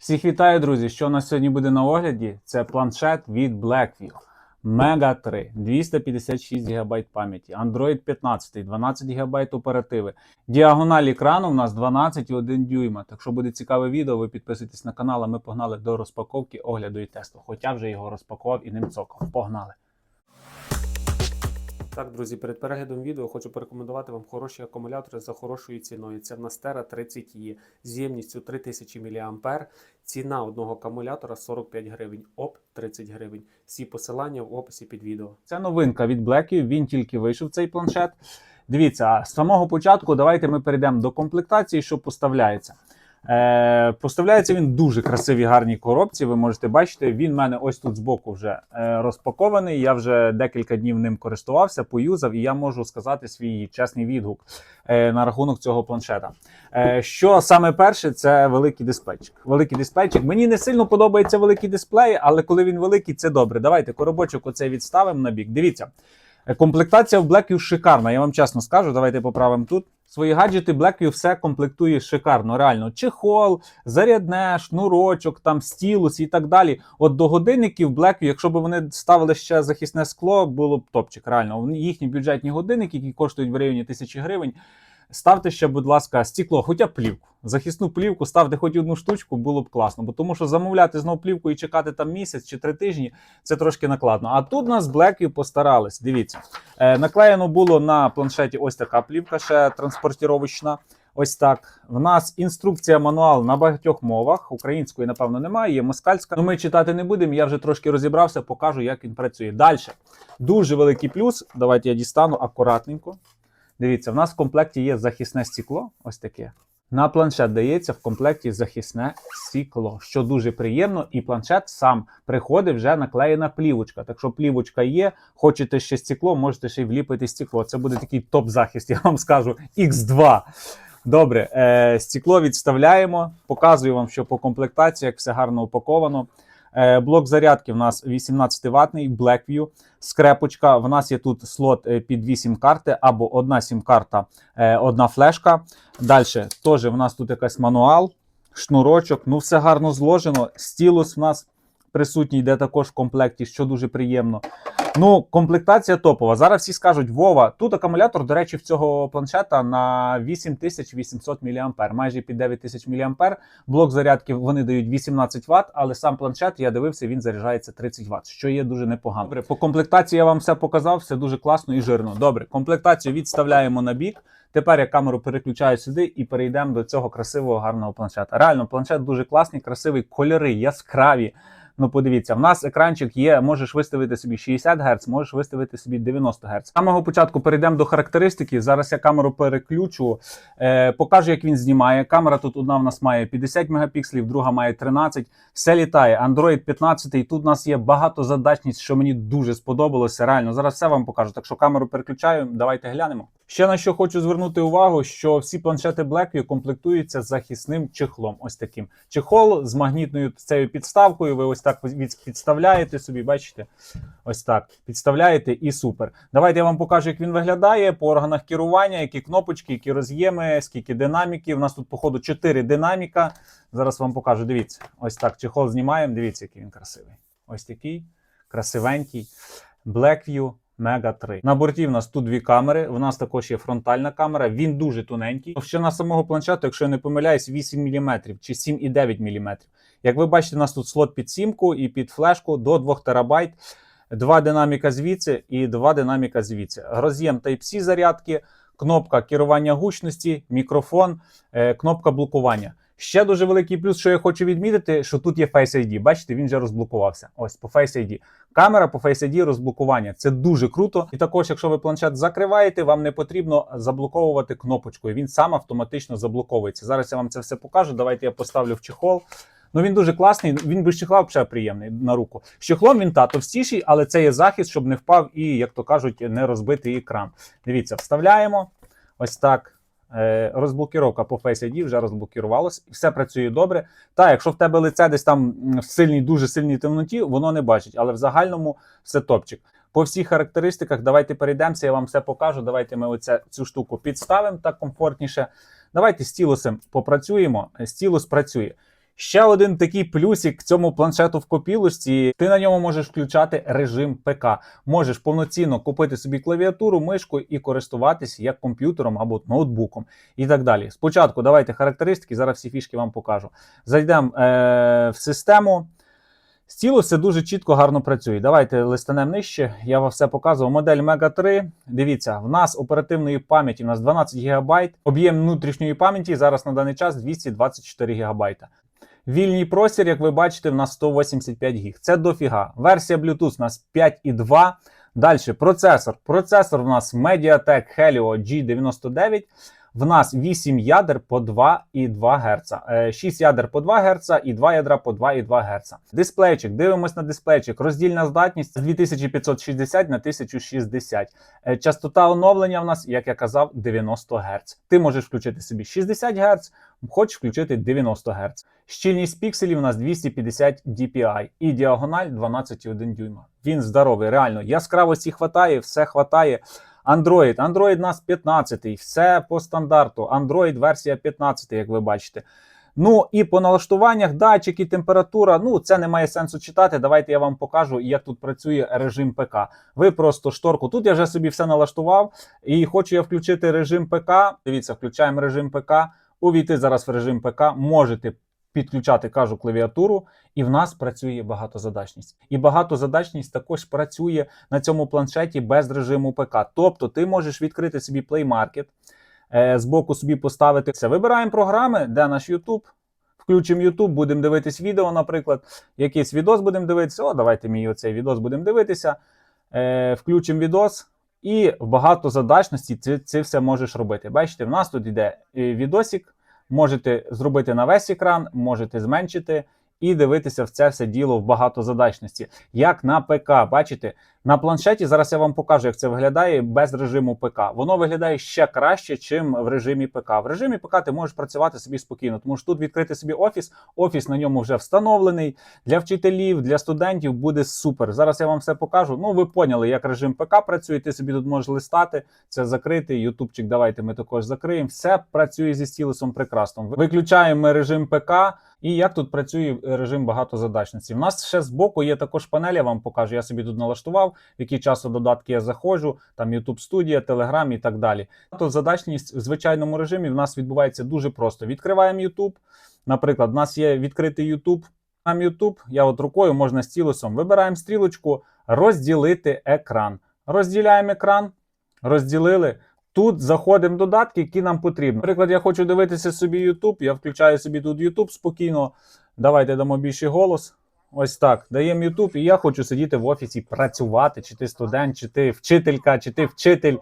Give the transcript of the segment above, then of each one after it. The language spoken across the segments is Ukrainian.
Всіх вітаю, друзі! Що у нас сьогодні буде на огляді? Це планшет від Blackview. Mega 3, 256 ГБ пам'яті, Android 15, 12 ГБ оперативи. Діагональ екрану у нас 12,1 дюйма. Так що буде цікаве відео, ви підписуйтесь на канал, а ми погнали до розпаковки, огляду і тесту. Хоча вже його розпакував і ним цокав. Погнали! Так, друзі, перед переглядом відео хочу порекомендувати вам хороші акумулятори за хорошою ціною. Це в нас Terra 30 e з ємністю 3000 мАh. Ціна одного акумулятора 45 гривень, ОП 30 гривень. Всі посилання в описі під відео. Це новинка від Blackview, він тільки вийшов цей планшет. Дивіться, з самого початку давайте ми перейдемо до комплектації, що поставляється. Е, Поставляється він дуже красивій гарній коробці. Ви можете бачити, він в мене ось тут збоку вже е, розпакований. Я вже декілька днів ним користувався, поюзав, і я можу сказати свій чесний відгук е, на рахунок цього планшета. Е, що саме перше, це великий дисплейчик. Великий дисплейчик. Мені не сильно подобається великий дисплей, але коли він великий, це добре. Давайте коробочок оцей відставимо на бік. Дивіться. Комплектація в Blackview шикарна, я вам чесно скажу. Давайте поправимо тут. Свої гаджети Blackview все комплектує шикарно, реально. Чехол, зарядне, шнурочок, там стілус і так далі. От до годинників Blackview, якщо б вони ставили ще захисне скло, було б топчик. Реально, їхні бюджетні годинники, які коштують в районі тисячі гривень. Ставте ще, будь ласка, стекло, хоча б плівку. Захисну плівку, ставте хоч одну штучку, було б класно. Бо тому що замовляти знову плівку і чекати там місяць чи три тижні це трошки накладно. А тут нас Blackview постарались. Дивіться, е, наклеєно було на планшеті ось така плівка, ще транспортіровочна. Ось так. В нас інструкція мануал на багатьох мовах. Української, напевно, немає, є москальська. Ну ми читати не будемо. Я вже трошки розібрався, покажу, як він працює. Далі. Дуже великий плюс. Давайте я дістану акуратненько. Дивіться, в нас в комплекті є захисне стекло. Ось таке. На планшет дається в комплекті захисне стекло, що дуже приємно, і планшет сам приходить вже наклеєна плівочка. Так що плівочка є, хочете ще стекло, можете ще й вліпити стекло. Це буде такий топ-захист, я вам скажу, X2. Добре, е, стекло відставляємо. Показую вам, що по комплектації, як все гарно упаковано. Е, блок зарядки в нас 18-ваттний Blackview. Скрепочка. В нас є тут слот е, під 8 карти або одна сім-карта, е, одна флешка. Далі теж в нас тут якась мануал, шнурочок. Ну, все гарно зложено. Стілус в нас присутній, йде також в комплекті, що дуже приємно. Ну, комплектація топова. Зараз всі скажуть: Вова, тут акумулятор, до речі, в цього планшета на 8800 мА, майже під 9000 мА. Блок зарядки вони дають 18 Вт, але сам планшет, я дивився, він заряджається 30 Вт, що є дуже непогано. Добре, по комплектації я вам все показав, все дуже класно і жирно. Добре, комплектацію відставляємо на бік. Тепер я камеру переключаю сюди і перейдемо до цього красивого гарного планшета. Реально, планшет дуже класний, красивий, кольори яскраві. Ну, подивіться, в нас екранчик є, можеш виставити собі 60 Гц, можеш виставити собі 90 Гц. З самого початку перейдемо до характеристики. Зараз я камеру переключу, е, покажу, як він знімає. Камера тут одна в нас має 50 мегапікселів, друга має 13. Все літає. Android 15. Тут у нас є багатозадачність, що мені дуже сподобалося. Реально, зараз все вам покажу. Так що камеру переключаю, давайте глянемо. Ще на що хочу звернути увагу, що всі планшети Blackview комплектуються захисним чехлом. Ось таким. Чехол з магнітною цією підставкою. Ви ось так підставляєте собі, бачите? Ось так. Підставляєте і супер. Давайте я вам покажу, як він виглядає по органах керування, які кнопочки, які роз'єми, скільки динаміків. У нас тут, походу, 4 динаміка. Зараз вам покажу. Дивіться, ось так. Чехол знімаємо. Дивіться, який він красивий. Ось такий красивенький. Blackview Mega 3. На борті в нас тут дві камери. В нас також є фронтальна камера. Він дуже тоненький. Ще на самого планшету, якщо я не помиляюсь, 8 мм чи 7,9 мм. Як ви бачите, у нас тут слот під сімку і під флешку до 2 ТБ. Два динаміка звідси і два динаміка звідси. Роз'єм Type-C зарядки, кнопка керування гучності, мікрофон, е, кнопка блокування. Ще дуже великий плюс, що я хочу відмітити, що тут є Face ID. Бачите, він вже розблокувався. Ось по Face ID. Камера по Face ID розблокування. Це дуже круто. І також, якщо ви планшет закриваєте, вам не потрібно заблоковувати кнопочкою. Він сам автоматично заблоковується. Зараз я вам це все покажу. Давайте я поставлю в чехол. Ну він дуже класний. Він без чехла взагалі приємний на руку. З він та товстіший, але це є захист, щоб не впав і, як то кажуть, не розбити екран. Дивіться, вставляємо ось так. Е, Розблокіровка по Face ID вже розблокірувалось, і все працює добре. Та, якщо в тебе лице десь там в сильній, дуже сильній темноті, воно не бачить, але в загальному все топчик. По всіх характеристиках, давайте перейдемося, я вам все покажу. Давайте ми оце, цю штуку підставимо так комфортніше. Давайте з стілусом попрацюємо. стілос працює. Ще один такий плюсик к цьому планшету в копілочці. Ти на ньому можеш включати режим ПК. Можеш повноцінно купити собі клавіатуру, мишку і користуватися як комп'ютером або ноутбуком і так далі. Спочатку давайте характеристики, зараз всі фішки вам покажу. Зайдемо е- в систему. Стілус це дуже чітко, гарно працює. Давайте листанемо нижче. Я вам все показував. Модель Mega 3. Дивіться, в нас оперативної пам'яті у нас 12 ГБ, об'єм внутрішньої пам'яті зараз на даний час 224 ГБ. Вільний простір, як ви бачите, в нас 185 гіг. Це дофіга. Версія Bluetooth у нас 5.2. Далі процесор. Процесор у нас Mediatek Helio G99. В нас 8 ядер по 2,2 Гц, 6 ядер по 2 Гц і 2 ядра по 2,2 Гц. Дисплейчик. Дивимось на дисплейчик. Роздільна здатність з 2560 на 1060. Е, Частота оновлення в нас, як я казав, 90 Гц. Ти можеш включити собі 60 Гц, хочеш включити 90 Гц. Щільність пікселів у нас 250 dpi і діагональ 12,1 дюйма. Він здоровий, реально. Яскравості хватає, все хватає. Android. Android у нас 15, все по стандарту. Android версія 15, як ви бачите. Ну і по налаштуваннях, датчики, температура. Ну, це не має сенсу читати. Давайте я вам покажу, як тут працює режим ПК. Ви просто шторку. Тут я вже собі все налаштував. І хочу я включити режим ПК. Дивіться, включаємо режим ПК. Увійти зараз в режим ПК. Можете підключати, кажу, клавіатуру, і в нас працює багатозадачність. І багатозадачність також працює на цьому планшеті без режиму ПК. Тобто ти можеш відкрити собі Play Market, е, збоку собі поставити це. Вибираємо програми, де наш YouTube. Включимо YouTube, будемо дивитись відео, наприклад, якийсь відос будемо дивитися. О, давайте мій оцей відос будемо дивитися. Е, включимо відос. І в багатозадачності це, це все можеш робити. Бачите, в нас тут йде е, відосик, можете зробити на весь екран, можете зменшити і дивитися в це все діло в багатозадачності. Як на ПК, бачите, на планшеті зараз я вам покажу, як це виглядає без режиму ПК. Воно виглядає ще краще, чим в режимі ПК. В режимі ПК ти можеш працювати собі спокійно, тому що тут відкрити собі офіс. Офіс на ньому вже встановлений для вчителів, для студентів буде супер. Зараз я вам все покажу. Ну, ви поняли, як режим ПК працює. Ти собі тут можеш листати. Це закритий. Ютубчик, давайте ми також закриємо. Все працює зі стілусом прекрасно. Виключаємо режим ПК. І як тут працює режим багатозадачності? У нас ще збоку є також панель, я вам покажу. Я собі тут налаштував, які часу додатки я заходжу, там YouTube Studio, Telegram і так далі. Багатозадачність в звичайному режимі в нас відбувається дуже просто. Відкриваємо YouTube. Наприклад, у нас є відкритий YouTube. Там YouTube, я от рукою можна стілусом. Вибираємо стрілочку, розділити екран. Розділяємо екран, розділили. Тут заходимо додатки, які нам потрібні. Наприклад, я хочу дивитися собі YouTube, я включаю собі тут YouTube спокійно. Давайте дамо більший голос. Ось так. Даємо YouTube, і я хочу сидіти в офісі, працювати, чи ти студент, чи ти вчителька, чи ти вчитель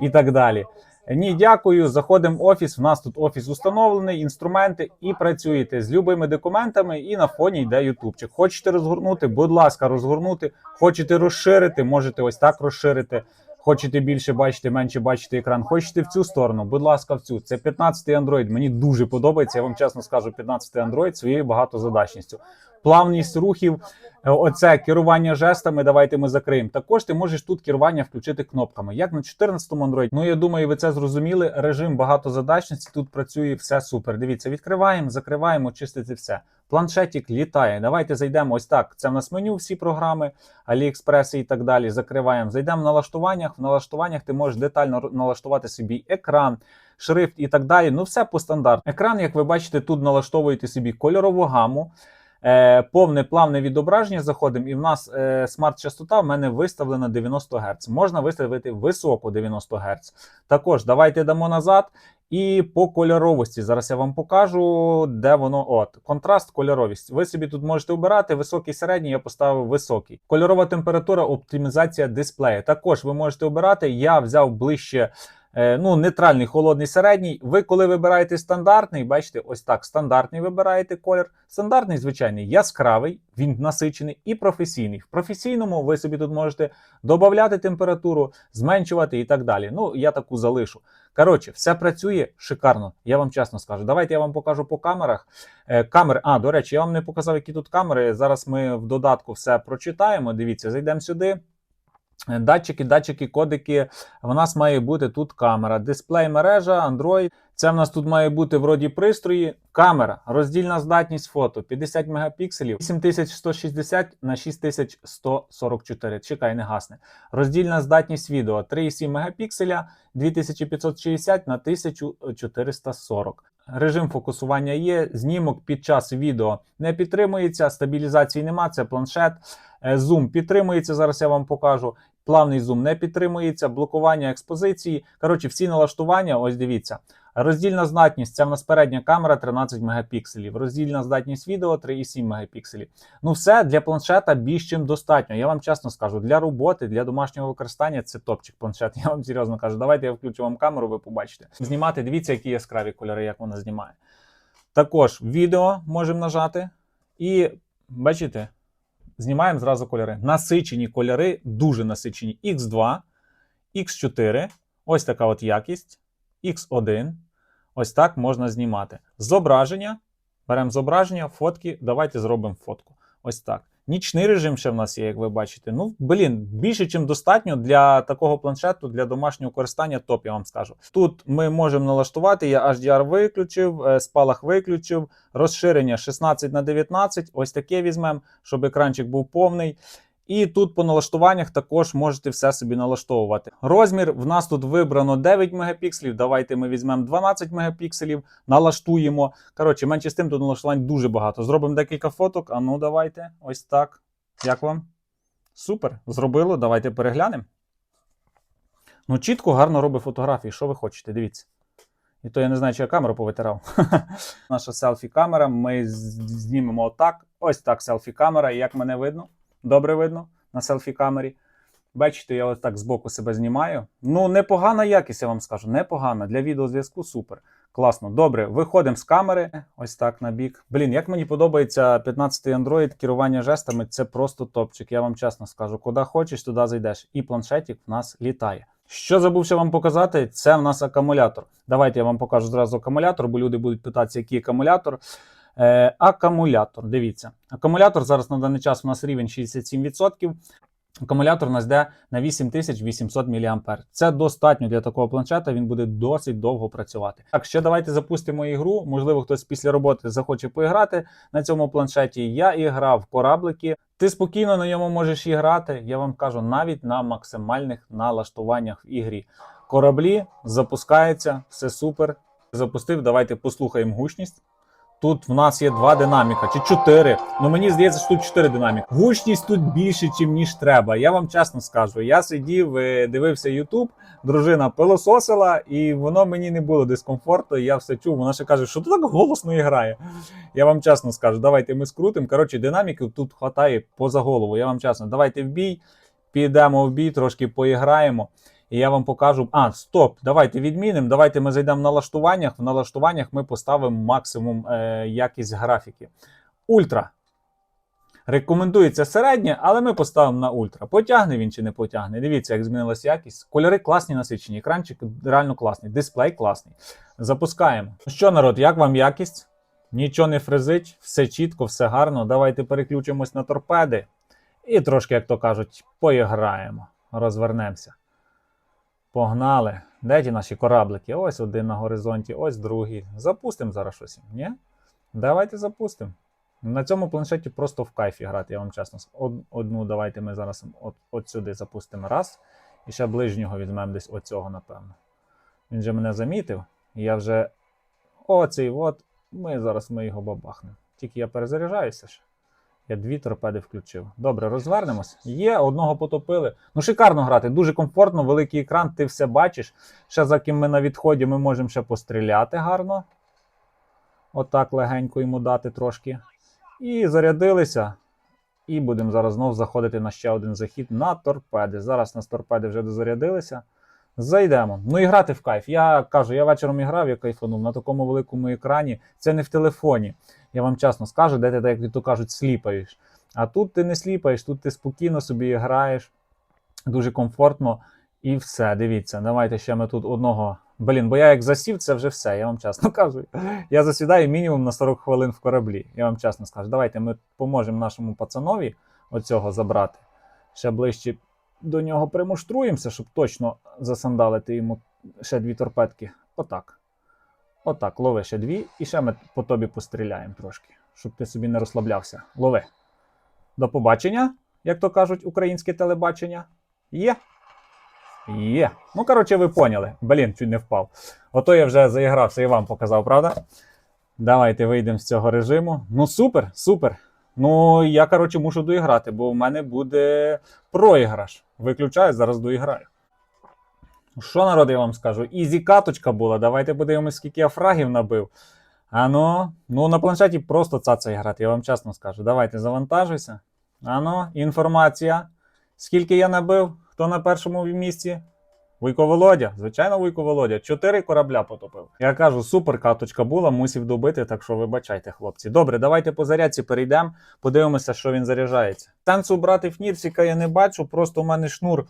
і так далі. Ні, дякую. Заходимо в офіс. У нас тут офіс установлений, інструменти, і працюєте з любими документами, і на фоні йде ютубчик. Хочете розгорнути, будь ласка, розгорнути. Хочете розширити, можете ось так розширити. Хочете більше бачити, менше бачити екран. Хочете в цю сторону, будь ласка, в цю. Це 15-й Android. Мені дуже подобається. Я вам чесно скажу, 15-й Android своєю багатозадачністю. Плавність рухів, е, оце керування жестами. Давайте ми закриємо. Також ти можеш тут керування включити кнопками. Як на 14-му Android. Ну я думаю, ви це зрозуміли. Режим багатозадачності тут працює все супер. Дивіться, відкриваємо, закриваємо, чистити все. Планшетик літає. Давайте зайдемо ось так. Це в нас меню, всі програми, AliExpress і так далі. Закриваємо. Зайдемо в налаштуваннях. В налаштуваннях ти можеш детально налаштувати собі екран, шрифт і так далі. Ну, все по стандарту. Екран, як ви бачите, тут налаштовуєте собі кольорову гаму. Е, повне плавне відображення заходимо, і в нас е, смарт-частота в мене виставлена 90 Гц. Можна виставити високу 90 Гц. Також давайте дамо назад. І по кольоровості. Зараз я вам покажу, де воно. От, контраст, кольоровість. Ви собі тут можете обирати високий, середній, я поставив високий. Кольорова температура, оптимізація дисплея. Також ви можете обирати. Я взяв ближче. Е, Ну, нейтральний, холодний, середній. Ви, коли вибираєте стандартний, бачите, ось так. Стандартний вибираєте колір. Стандартний, звичайний, яскравий, він насичений і професійний. В професійному ви собі тут можете додати температуру, зменшувати і так далі. Ну, я таку залишу. Коротше, все працює шикарно, я вам чесно скажу. Давайте я вам покажу по камерах. Е, камери, а, до речі, я вам не показав, які тут камери. Зараз ми в додатку все прочитаємо. Дивіться, зайдемо сюди. Е, Датчики, датчики, кодики. В нас має бути тут камера, дисплей, мережа, Android. Це в нас тут має бути вроді пристрої. Камера, роздільна здатність фото 50 мегапікселів, 8160 на 6144. Чекай, не гасне. Роздільна здатність відео 3,7 мегапікселя, 2560 на 1440. Режим фокусування є. Знімок під час відео не підтримується, стабілізації нема, це планшет. Е, Зум підтримується. Зараз я вам покажу. Плавний зум не підтримується, блокування експозиції. Коротше, всі налаштування, ось дивіться. Роздільна здатність це в нас передня камера 13 мегапікселів. Роздільна здатність відео 3,7 мегапікселів. Ну, все для планшета більш чим достатньо. Я вам чесно скажу, для роботи, для домашнього використання це топчик планшет. Я вам серйозно кажу. Давайте я включу вам камеру, ви побачите. Знімати, дивіться, які яскраві кольори, як вона знімає. Також відео можемо нажати. І бачите, знімаємо зразу кольори. Насичені кольори, дуже насичені. X2, X4, ось така от якість, X1. Ось так можна знімати. Зображення. Беремо зображення, фотки. Давайте зробимо фотку. Ось так. Нічний режим ще в нас є, як ви бачите. Ну, блін, більше, ніж достатньо для такого планшету, для домашнього користання, топ, я вам скажу. Тут ми можемо налаштувати, я HDR виключив, е, спалах виключив, розширення 16 на 19, ось таке візьмемо, щоб екранчик був повний. І тут по налаштуваннях також можете все собі налаштовувати. Розмір в нас тут вибрано 9 мегапікселів. Давайте ми візьмемо 12 мегапікселів, налаштуємо. Коротше, менше з тим тут налаштувань дуже багато. Зробимо декілька фоток. А ну давайте. Ось так. Як вам? Супер. Зробило. Давайте переглянемо. Ну, чітко, гарно робить фотографії. Що ви хочете? Дивіться. І то я не знаю, чи я камеру повитирав. Наша селфі-камера. Ми знімемо отак. Ось так селфі-камера. І Як мене видно? Добре видно на селфі-камері. Бачите, я ось так збоку себе знімаю. Ну, непогана якість, я вам скажу. Непогана. Для відеозв'язку супер. Класно. Добре, виходимо з камери. Ось так на бік. Блін, як мені подобається 15-й Android, керування жестами, це просто топчик. Я вам чесно скажу. Куди хочеш, туди зайдеш. І планшетик в нас літає. Що забув ще вам показати, це в нас акумулятор. Давайте я вам покажу зразу акумулятор, бо люди будуть питатися, який акумулятор. Е, акумулятор, дивіться. Акумулятор зараз на даний час у нас рівень 67%. Акумулятор у нас йде на 8800 мАh. Це достатньо для такого планшета, він буде досить довго працювати. Так, ще давайте запустимо ігру. Можливо, хтось після роботи захоче поіграти на цьому планшеті. Я і грав кораблики. Ти спокійно на ньому можеш і грати. Я вам кажу, навіть на максимальних налаштуваннях в ігрі. Кораблі запускаються, все супер. Запустив. Давайте послухаємо гучність. Тут в нас є два динаміка чи чотири. Ну мені здається, що тут чотири динаміки. Гучність тут більше, чим ніж треба. Я вам чесно скажу. Я сидів, е, дивився Ютуб, дружина пилососила, і воно мені не було дискомфорту. Я все чув. Вона ще каже, що ти так голосно і грає. Я вам чесно скажу, давайте ми скрутимо. Коротше, динаміків тут хватає поза голову. Я вам чесно, давайте в бій, підемо в бій, трошки поіграємо. І я вам покажу. А, стоп, давайте відмінимо. Давайте ми зайдемо в налаштуваннях. В налаштуваннях ми поставимо максимум е, якість графіки. Ультра. Рекомендується середнє, але ми поставимо на ультра. Потягне він чи не потягне. Дивіться, як змінилася якість. Кольори класні насичені, екранчик реально класний, дисплей класний. Запускаємо. Ну Що, народ, як вам якість? Нічого не фризить, все чітко, все гарно. Давайте переключимось на торпеди. І трошки, як то кажуть, поіграємо. Розвернемося. Погнали. Де ті наші кораблики? Ось один на горизонті, ось другий. Запустимо зараз щось. Ні? Давайте запустимо. На цьому планшеті просто в кайфі грати, я вам чесно Одну давайте ми зараз от, от сюди запустимо раз. І ще ближнього візьмемо десь оцього, напевно. Він же мене замітив. І я вже. Оцей от. Ми зараз ми його бабахнемо. Тільки я перезаряджаюся ще. Я дві торпеди включив. Добре, розвернемось. Є, одного потопили. Ну, шикарно грати, дуже комфортно, великий екран, ти все бачиш. Ще за ким ми на відході, ми можемо ще постріляти гарно. Отак легенько йому дати трошки. І зарядилися. І будемо зараз знов заходити на ще один захід на торпеди. Зараз нас торпеди вже дозарядилися. Зайдемо. Ну і грати в кайф. Я кажу, я вечором і грав, я кайфанув на такому великому екрані. Це не в телефоні. Я вам чесно скажу, де ти, так, як то кажуть, сліпаєш. А тут ти не сліпаєш, тут ти спокійно собі граєш, дуже комфортно і все. Дивіться, давайте ще ми тут одного. Блін, бо я як засів, це вже все, я вам чесно кажу. Я засідаю мінімум на 40 хвилин в кораблі. Я вам чесно скажу. Давайте ми поможемо нашому пацанові оцього забрати. Ще ближче до нього примуштруємося, щоб точно засандалити йому ще дві торпедки. Отак. Отак, лови ще дві, і ще ми по тобі постріляємо трошки, щоб ти собі не розслаблявся. Лови. До побачення, як то кажуть, українське телебачення. Є. Є. Ну, коротше, ви поняли. Блін, чуть не впав. Ото я вже заігрався і вам показав, правда? Давайте вийдемо з цього режиму. Ну, супер, супер. Ну, я, коротше, мушу доіграти, бо в мене буде проіграш. Виключаю, зараз доіграю. Що, народ, я вам скажу? Ізі каточка була. Давайте подивимось, скільки я фрагів набив. Ано, ну на планшеті просто цаца грати, я вам чесно скажу. Давайте завантажуйся. Ано, інформація. Скільки я набив? Хто на першому місці? Вуйко Володя. Звичайно, Вуйко Володя. Чотири корабля потопив. Я кажу, супер каточка була, мусів добити, так що вибачайте, хлопці. Добре, давайте по зарядці перейдемо, подивимося, що він заряджається. Сенсу брати фнірсіка я не бачу, просто у мене шнур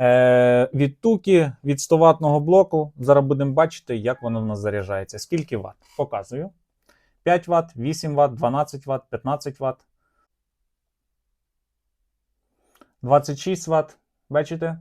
е- від туки, від 100 ватного блоку. Зараз будемо бачити, як воно в нас заряджається. Скільки ватт? Показую. 5 Вт, 8 Вт, 12 Вт, 15 Вт. 26 Вт. Бачите?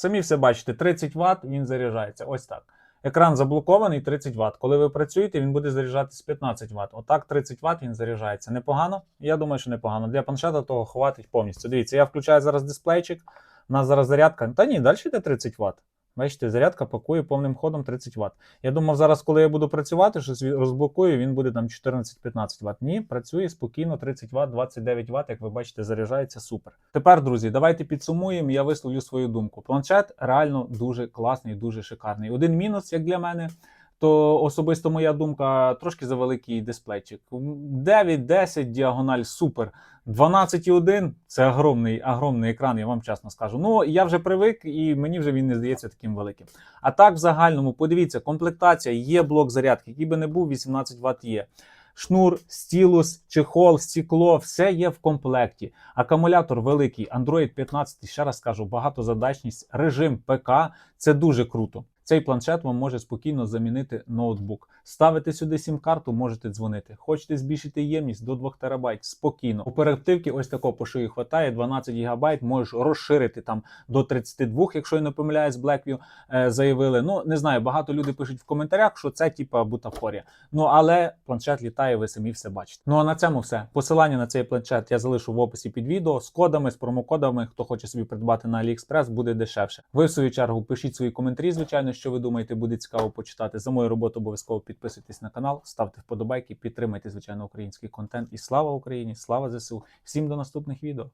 Самі все бачите, 30 Вт він заряджається. Ось так. Екран заблокований 30 Вт. Коли ви працюєте, він буде заряджатись 15 Вт. Отак 30 Вт він заряджається. Непогано? Я думаю, що непогано. Для планшета того хватить повністю. Дивіться, я включаю зараз дисплейчик. У нас зараз зарядка. Та ні, далі йде 30 Вт. Бачите, зарядка пакує повним ходом 30 Вт. Я думав, зараз, коли я буду працювати, щось розблокую, він буде там 14-15 Вт. Ні, працює спокійно 30 Вт, 29 Вт, як ви бачите, заряджається супер. Тепер, друзі, давайте підсумуємо. Я висловлю свою думку. Планшет реально дуже класний, дуже шикарний. Один мінус, як для мене. То особисто моя думка трошки завеликий дисплейчик. 9-10 діагональ супер. 12,1 це огромний, огромний екран, я вам чесно скажу. Ну я вже привик, і мені вже він не здається таким великим. А так, в загальному, подивіться, комплектація, є блок зарядки, який би не був, 18 Вт є. Шнур, стілус, чехол, стекло, все є в комплекті. Акумулятор великий, Android 15, ще раз кажу, багатозадачність, режим ПК це дуже круто. Цей планшет вам може спокійно замінити ноутбук. Ставите сюди сім-карту, можете дзвонити. Хочете збільшити ємність до 2 ТБ спокійно. Оперативки ось такого по шиї хватає, 12 ГБ, можеш розширити там до 32, якщо я не помиляюсь, Blackview е, заявили. Ну не знаю, багато людей пишуть в коментарях, що це типа бутафорія. Ну але планшет літає, ви самі все бачите. Ну а на цьому все. Посилання на цей планшет я залишу в описі під відео з кодами, з промокодами. Хто хоче собі придбати на AliExpress, буде дешевше. Ви в свою чергу пишіть свої коментарі, звичайно, що ви думаєте, буде цікаво почитати. За мою роботу обов'язково підписуйтесь на канал, ставте вподобайки, підтримайте, звичайно, український контент. І слава Україні! Слава ЗСУ! Всім до наступних відео.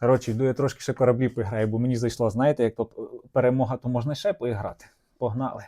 Коротше, йду я трошки ще кораблі поіграю, бо мені зайшло, знаєте, як то перемога, то можна ще поіграти. Погнали!